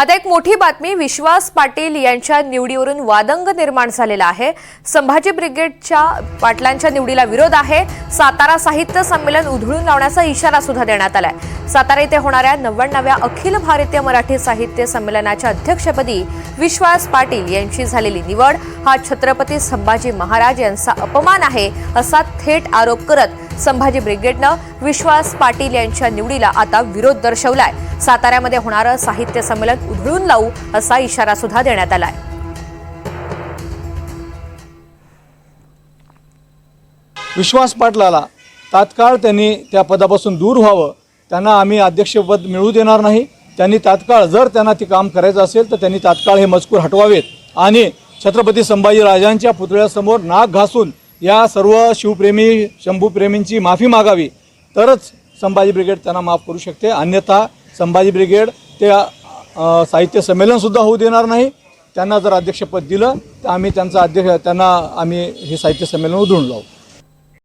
आता एक मोठी बातमी विश्वास पाटील यांच्या निवडीवरून वादंग निर्माण झालेला आहे. संभाजी ब्रिगेडच्या पाटलांच्या निवडीला विरोध आहे. सातारा साहित्य संमेलन उधळून लावण्याचा इशारा सुद्धा देण्यात आलाय. सातारा येथे होणाऱ्या नव्याण्णव्या अखिल भारतीय मराठी साहित्य संमेलनाच्या अध्यक्षपदी विश्वास पाटील यांची झालेली निवड हा छत्रपती संभाजी महाराज यांचा अपमान आहे असा थेट आरोप करत संभाजी ब्रिगेडनं विश्वास पाटील यांच्या निवडीला आता विरोध दर्शवलाय. साताऱ्यामध्ये होणारं साहित्य संमेलन उधळून लावू असा इशारा सुद्धा देण्यात आलाय. विश्वास पाटलाला तात्काळ त्यांनी त्या पदापासून दूर व्हावं त्यांना आम्ही अध्यक्षपद मिळू देणार नाही. त्यांनी तात्काळ जर त्यांना ते काम करायचं असेल तर त्यांनी तात्काळ हे मजकूर हटवावेत. आणि छत्रपती संभाजीराजांच्या पुतळ्यासमोर नाक घासून या सर्व शिवप्रेमी शंभूप्रेमींची माफी मागावी. तरच संभाजी ब्रिगेड त्यांना माफ करू शकते. अन्यथा संभाजी ब्रिगेड ते साहित्य संमेलनसुद्धा होऊ देणार नाही. त्यांना जर अध्यक्षपद दिलं तर आम्ही त्यांचं अध्यक्ष त्यांना आम्ही हे साहित्य संमेलन उधळून लावू.